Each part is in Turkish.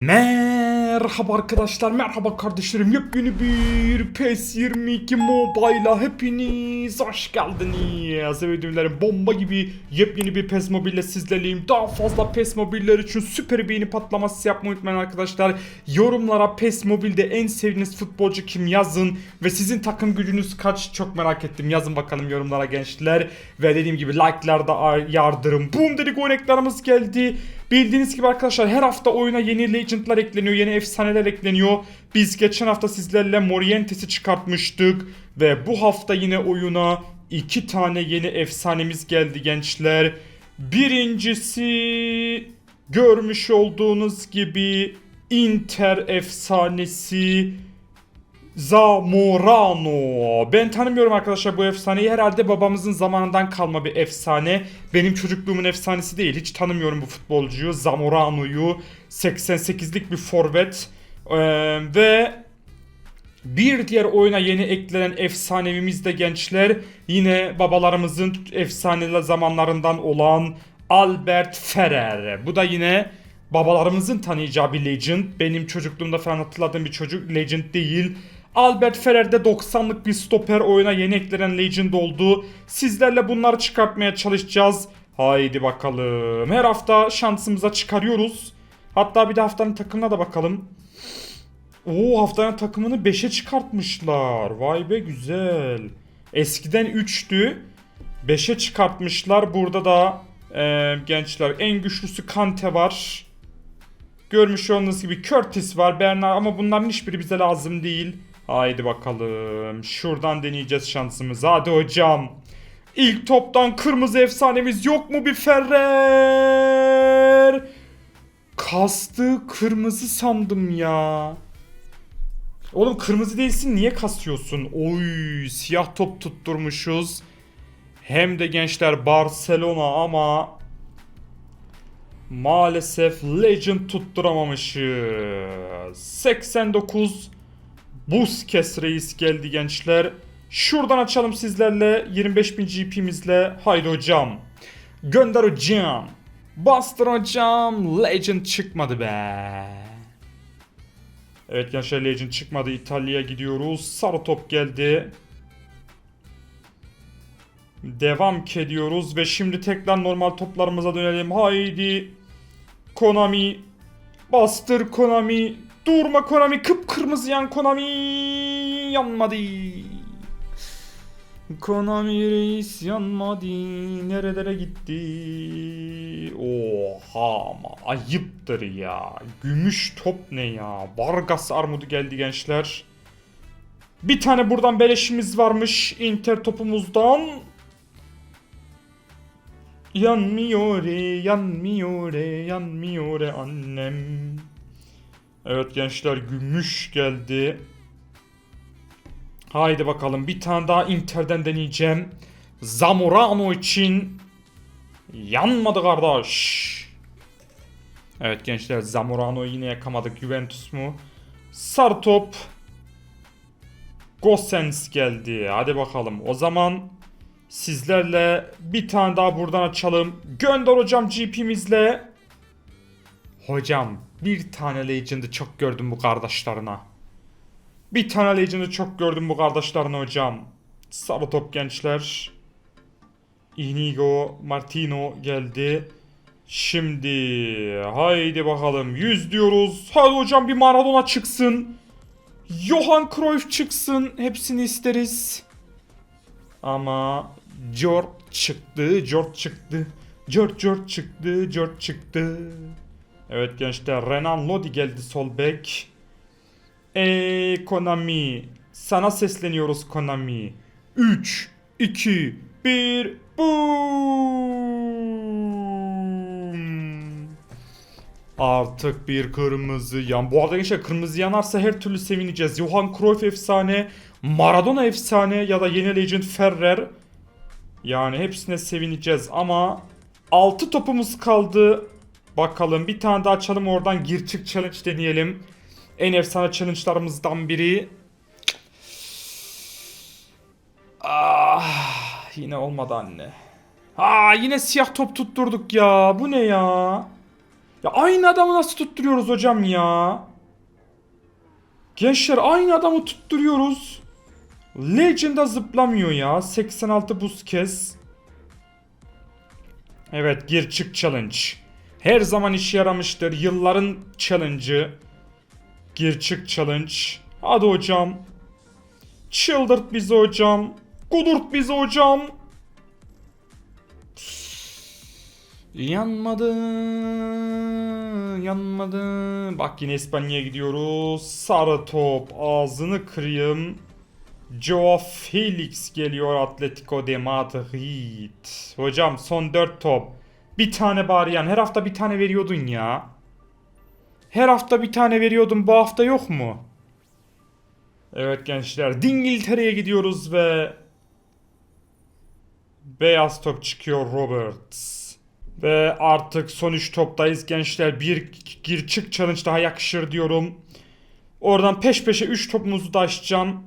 Merhaba arkadaşlar, merhaba kardeşlerim. Yepyeni bir PES 22 Mobile'a hepiniz hoş geldiniz. Evet ürünlerim bomba gibi yepyeni bir PES Mobile sizlerleyim. Daha fazla PES Mobiller için süper beğeni patlaması yapmayı unutmayın arkadaşlar. Yorumlara PES Mobile'de en sevdiğiniz futbolcu kim yazın ve sizin takım gücünüz kaç çok merak ettim. Yazın bakalım yorumlara gençler. Ve dediğim gibi like'lar da yardırım. Boom dedik oynaklarımız geldi. Bildiğiniz gibi arkadaşlar her hafta oyuna yeni legendlar ekleniyor, yeni efsaneler ekleniyor. Biz geçen hafta sizlerle Morientes'i çıkartmıştık ve bu hafta yine oyuna iki tane yeni efsanemiz geldi gençler. Birincisi görmüş olduğunuz gibi Inter efsanesi Zamorano. Ben tanımıyorum arkadaşlar bu efsaneyi. Herhalde babamızın zamanından kalma bir efsane. Benim çocukluğumun efsanesi değil. Hiç tanımıyorum bu futbolcuyu. Zamorano'yu. 88'lik bir forvet. Ee, ve bir diğer oyuna yeni eklenen efsanevimiz de gençler. Yine babalarımızın efsaneler zamanlarından olan Albert Ferrer. Bu da yine babalarımızın tanıyacağı bir legend. Benim çocukluğumda falan hatırladığım bir çocuk legend değil. Albert Ferrer de 90'lık bir stoper oyuna yeni eklenen legend oldu. Sizlerle bunları çıkartmaya çalışacağız. Haydi bakalım. Her hafta şansımıza çıkarıyoruz. Hatta bir de haftanın takımına da bakalım. Oo haftanın takımını 5'e çıkartmışlar. Vay be güzel. Eskiden 3'tü. 5'e çıkartmışlar. Burada da e, gençler en güçlüsü Kante var. Görmüş olduğunuz gibi Curtis var, Bernard ama bunların hiçbiri bize lazım değil. Haydi bakalım. Şuradan deneyeceğiz şansımızı. Hadi hocam. İlk toptan kırmızı efsanemiz yok mu bir Ferrer? Kastı kırmızı sandım ya. Oğlum kırmızı değilsin niye kasıyorsun? Oy siyah top tutturmuşuz. Hem de gençler Barcelona ama maalesef Legend tutturamamışız. 89 Busquets reis geldi gençler. Şuradan açalım sizlerle 25.000 GP'mizle. Haydi hocam. Gönder hocam. Bastır hocam. Legend çıkmadı be. Evet gençler Legend çıkmadı. İtalya'ya gidiyoruz. Sarı top geldi. Devam ediyoruz ve şimdi tekrar normal toplarımıza dönelim. Haydi. Konami. Bastır Konami. Durma Konami. Kıpkırmızı yan Konami. Yanmadı. Konami reis yanmadı. Nerelere gitti? Oha ama ayıptır ya. Gümüş top ne ya? Vargas armudu geldi gençler. Bir tane buradan beleşimiz varmış Inter topumuzdan. Yanmıyor, yanmıyor, yanmıyor annem. Evet gençler gümüş geldi. Haydi bakalım bir tane daha Inter'den deneyeceğim. Zamorano için yanmadı kardeş. Evet gençler Zamorano'yu yine yakamadık. Juventus mu? Sarı top. Gosens geldi. Hadi bakalım. O zaman sizlerle bir tane daha buradan açalım. Gönder hocam GP'mizle. Hocam bir tane Legend'ı çok gördüm bu kardeşlerine. Bir tane Legend'ı çok gördüm bu kardeşlerine hocam. Sarı top gençler. Inigo Martino geldi. Şimdi haydi bakalım 100 diyoruz. Hadi hocam bir Maradona çıksın. Johan Cruyff çıksın. Hepsini isteriz. Ama George çıktı. George çıktı. George George çıktı. George çıktı. Evet gençler Renan Lodi geldi sol bek. Eee Konami. Sana sesleniyoruz Konami. 3, 2, 1, boom. Artık bir kırmızı yan. Bu arada gençler kırmızı yanarsa her türlü sevineceğiz. Johan Cruyff efsane, Maradona efsane ya da yeni legend Ferrer. Yani hepsine sevineceğiz ama 6 topumuz kaldı. Bakalım bir tane daha açalım oradan gir çık challenge deneyelim. En efsane challenge'larımızdan biri. Ah, yine olmadı anne. Aa yine siyah top tutturduk ya. Bu ne ya? Ya aynı adamı nasıl tutturuyoruz hocam ya? Gençler aynı adamı tutturuyoruz. Legend'a zıplamıyor ya. 86 buz kez. Evet gir çık challenge. Her zaman işe yaramıştır. Yılların challenge'ı. Gir çık challenge. Hadi hocam. Çıldırt bizi hocam. Kudurt bizi hocam. Yanmadı. Yanmadı. Bak yine İspanya'ya gidiyoruz. Sarı top. Ağzını kırayım. Joao Felix geliyor Atletico de Madrid. Hocam son 4 top. Bir tane bari yan. Her hafta bir tane veriyordun ya. Her hafta bir tane veriyordun. Bu hafta yok mu? Evet gençler. Dingiltere'ye gidiyoruz ve beyaz top çıkıyor Roberts. Ve artık son 3 toptayız gençler. Bir gir çık challenge daha yakışır diyorum. Oradan peş peşe 3 topumuzu da açacağım.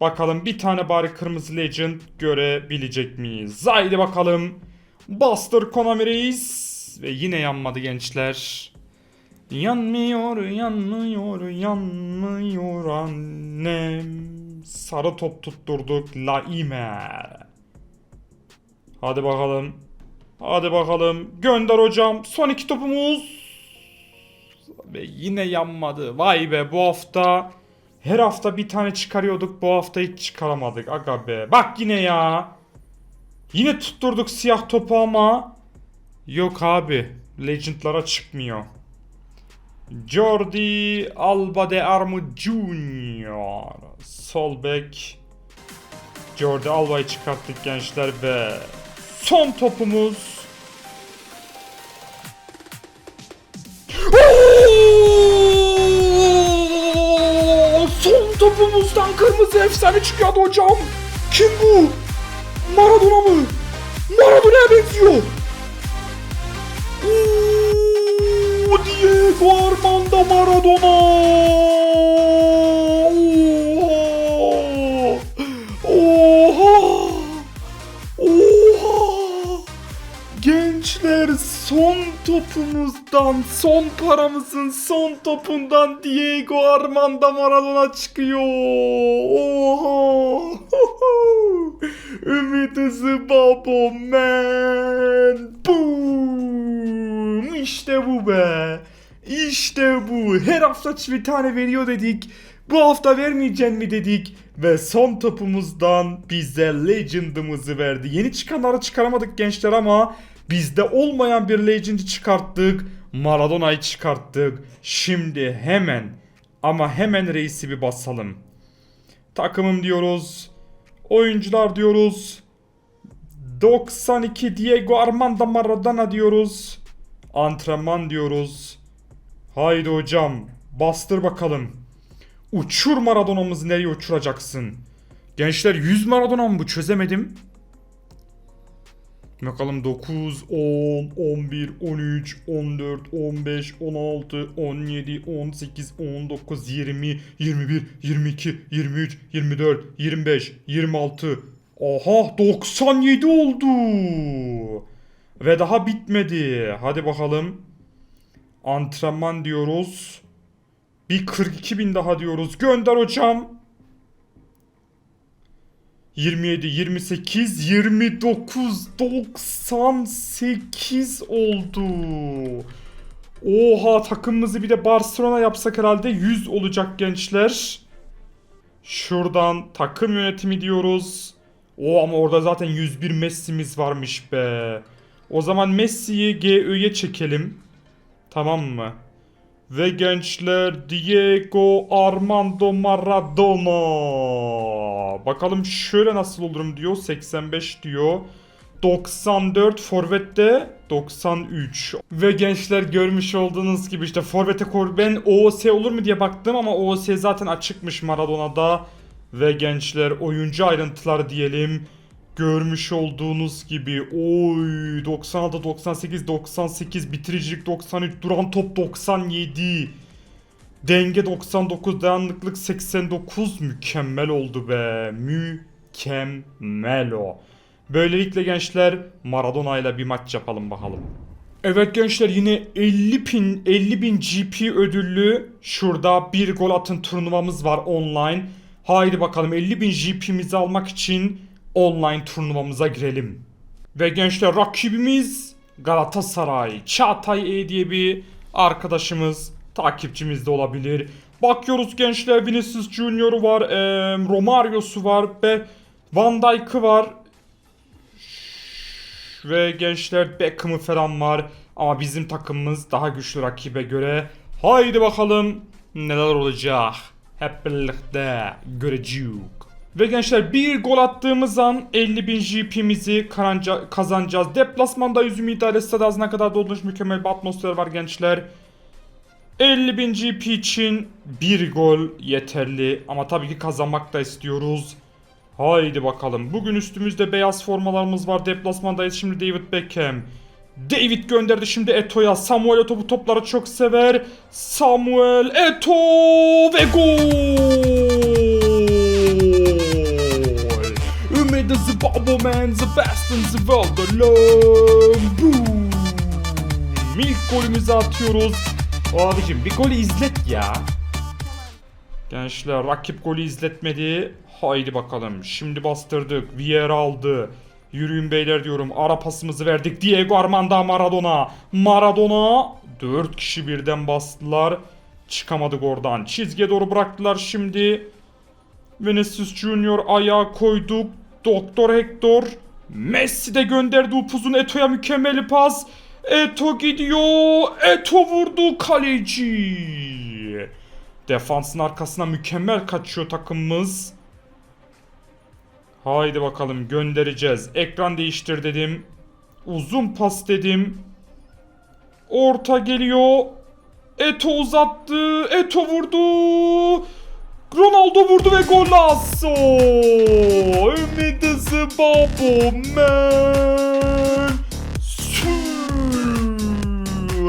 Bakalım bir tane bari kırmızı legend görebilecek miyiz? Haydi bakalım. Bastır Konami Reis. Ve yine yanmadı gençler. Yanmıyor, yanmıyor, yanmıyor annem. Sarı top tutturduk Laime. Hadi bakalım. Hadi bakalım. Gönder hocam. Son iki topumuz. Ve yine yanmadı. Vay be bu hafta her hafta bir tane çıkarıyorduk. Bu hafta hiç çıkaramadık. Aga be. Bak yine ya. Yine tutturduk siyah topu ama yok abi. Legend'lara çıkmıyor. Jordi Alba de Armu Junior. Sol bek. Jordi Alba'yı çıkarttık gençler ve son topumuz. Son topumuzdan kırmızı efsane çıkıyordu hocam. Kim bu? Maradona mı? Maradona'ya benziyor. Oo, Diego Armando Maradona. Topumuzdan, son paramızın son topundan Diego Armando Maradona çıkıyor. Oha. Ümit hızı babo man. Boom. İşte bu be. İşte bu. Her hafta bir tane veriyor dedik. Bu hafta vermeyecek mi dedik. Ve son topumuzdan bize Legend'ımızı verdi. Yeni çıkanları çıkaramadık gençler ama bizde olmayan bir Legend'i çıkarttık. Maradona'yı çıkarttık. Şimdi hemen ama hemen reisi bir basalım. Takımım diyoruz. Oyuncular diyoruz. 92 Diego Armando Maradona diyoruz. Antrenman diyoruz. Haydi hocam bastır bakalım. Uçur Maradona'mızı nereye uçuracaksın? Gençler 100 Maradona mı bu çözemedim. Bakalım 9, 10, 11, 13, 14, 15, 16, 17, 18, 19, 20, 21, 22, 23, 24, 25, 26. Aha 97 oldu. Ve daha bitmedi. Hadi bakalım. Antrenman diyoruz. Bir 42 bin daha diyoruz. Gönder hocam. 27, 28, 29, 98 oldu. Oha takımımızı bir de Barcelona yapsak herhalde 100 olacak gençler. Şuradan takım yönetimi diyoruz. O ama orada zaten 101 Messi'miz varmış be. O zaman Messi'yi GÖ'ye çekelim. Tamam mı? Ve gençler Diego Armando Maradona. Bakalım şöyle nasıl olurum diyor. 85 diyor. 94 Forvet'te 93. Ve gençler görmüş olduğunuz gibi işte Forvet'e kor ben OOS olur mu diye baktım ama OOS zaten açıkmış Maradona'da. Ve gençler oyuncu ayrıntılar diyelim. Görmüş olduğunuz gibi oy 96 98 98 bitiricilik 93 duran top 97 denge 99 dayanıklılık 89 mükemmel oldu be mükemmel o. Böylelikle gençler Maradona ile bir maç yapalım bakalım. Evet gençler yine 50 bin, 50 bin GP ödüllü şurada bir gol atın turnuvamız var online. Haydi bakalım 50 bin GP'mizi almak için online turnuvamıza girelim. Ve gençler rakibimiz Galatasaray. Çağatay E diye bir arkadaşımız, takipçimiz de olabilir. Bakıyoruz gençler Vinicius Junior var, eee Romario'su var ve Van Dijk'ı var. Ve gençler Beckham'ı falan var. Ama bizim takımımız daha güçlü rakibe göre. Haydi bakalım neler olacak. Hep birlikte göreceğiz. Ve gençler bir gol attığımız an 50 bin GP'mizi karanca- kazanacağız. Deplasmanda yüzümü idare stad ağzına kadar doldurmuş mükemmel bir atmosfer var gençler. 50 bin GP için bir gol yeterli ama tabii ki kazanmak da istiyoruz. Haydi bakalım. Bugün üstümüzde beyaz formalarımız var. Deplasmandayız şimdi David Beckham. David gönderdi şimdi Eto'ya. Samuel Eto'o bu topları çok sever. Samuel Eto ve gol. The bubble man, the best in the world alone. Boom. İlk golümüzü atıyoruz. Abicim bir golü izlet ya. Gençler rakip golü izletmedi. Haydi bakalım. Şimdi bastırdık. Vieira aldı. Yürüyün beyler diyorum. Ara pasımızı verdik. Diego Armando Maradona. Maradona. 4 kişi birden bastılar. Çıkamadık oradan. Çizgiye doğru bıraktılar şimdi. Vinicius Junior ayağa koyduk. Doktor Hector. Messi de gönderdi upuzun Eto'ya mükemmel pas. Eto gidiyor. Eto vurdu kaleci. Defansın arkasına mükemmel kaçıyor takımımız. Haydi bakalım göndereceğiz. Ekran değiştir dedim. Uzun pas dedim. Orta geliyor. Eto uzattı. Eto vurdu. Ronaldo vurdu ve gol lasso. Ümidisi babo man.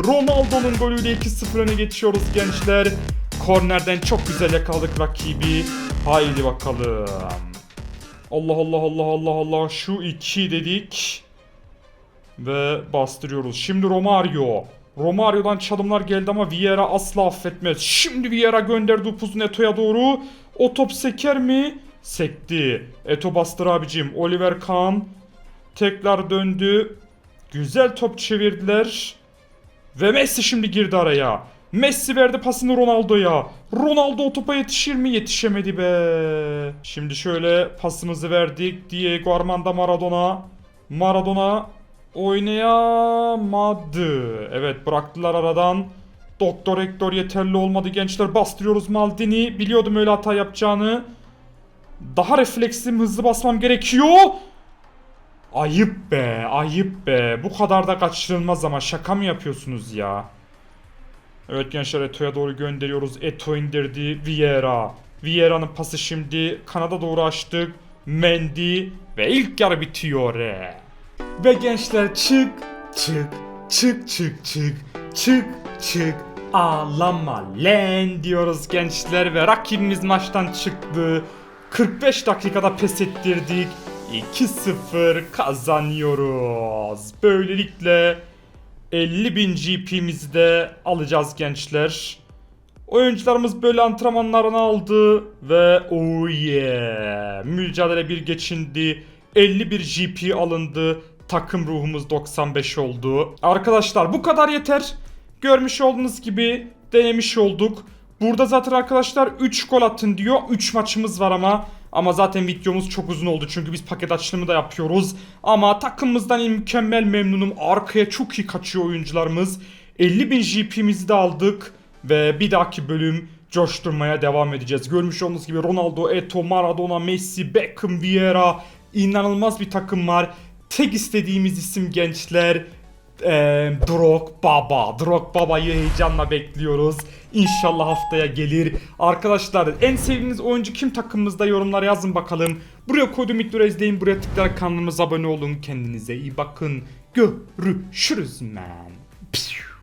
Ronaldo'nun golüyle 2-0 öne geçiyoruz gençler. Kornerden çok güzel yakaladık rakibi. Haydi bakalım. Allah Allah Allah Allah Allah şu iki dedik. Ve bastırıyoruz. Şimdi Romario. Romario'dan çalımlar geldi ama Vieira asla affetmez. Şimdi Vieira gönderdi upuzun Eto'ya doğru. O top seker mi? Sekti. Eto bastır abicim. Oliver Kahn tekrar döndü. Güzel top çevirdiler. Ve Messi şimdi girdi araya. Messi verdi pasını Ronaldo'ya. Ronaldo o topa yetişir mi? Yetişemedi be. Şimdi şöyle pasımızı verdik. Diego Armando Maradona. Maradona oynayamadı. Evet bıraktılar aradan. Doktor Hector yeterli olmadı gençler. Bastırıyoruz Maldini. Biliyordum öyle hata yapacağını. Daha reflekslim hızlı basmam gerekiyor. Ayıp be, ayıp be. Bu kadar da kaçırılmaz ama şaka mı yapıyorsunuz ya? Evet gençler Eto'ya doğru gönderiyoruz. Eto indirdi. Vieira. Vieira'nın pası şimdi kanada doğru açtık. Mendy ve ilk yarı bitiyor. Ve gençler çık çık çık çık çık çık çık ağlama len diyoruz gençler ve rakibimiz maçtan çıktı. 45 dakikada pes ettirdik. 2-0 kazanıyoruz. Böylelikle 50 bin GP'mizi de alacağız gençler. Oyuncularımız böyle antrenmanlarını aldı ve oh yeah mücadele bir geçindi. 51 GP alındı. Takım ruhumuz 95 oldu. Arkadaşlar bu kadar yeter. Görmüş olduğunuz gibi denemiş olduk. Burada zaten arkadaşlar 3 gol atın diyor. 3 maçımız var ama. Ama zaten videomuz çok uzun oldu çünkü biz paket açılımı da yapıyoruz. Ama takımımızdan mükemmel memnunum. Arkaya çok iyi kaçıyor oyuncularımız. 50 bin GP'mizi de aldık. Ve bir dahaki bölüm coşturmaya devam edeceğiz. Görmüş olduğunuz gibi Ronaldo, Eto, Maradona, Messi, Beckham, Vieira inanılmaz bir takım var. Tek istediğimiz isim gençler ee, Drogbaba. Drogbaba'yı heyecanla bekliyoruz. İnşallah haftaya gelir. Arkadaşlar en sevdiğiniz oyuncu kim takımımızda yorumlara yazın bakalım. Buraya koyduğum videoları izleyin. Buraya tıklayarak kanalımıza abone olun. Kendinize iyi bakın. Görüşürüz man. Pişt.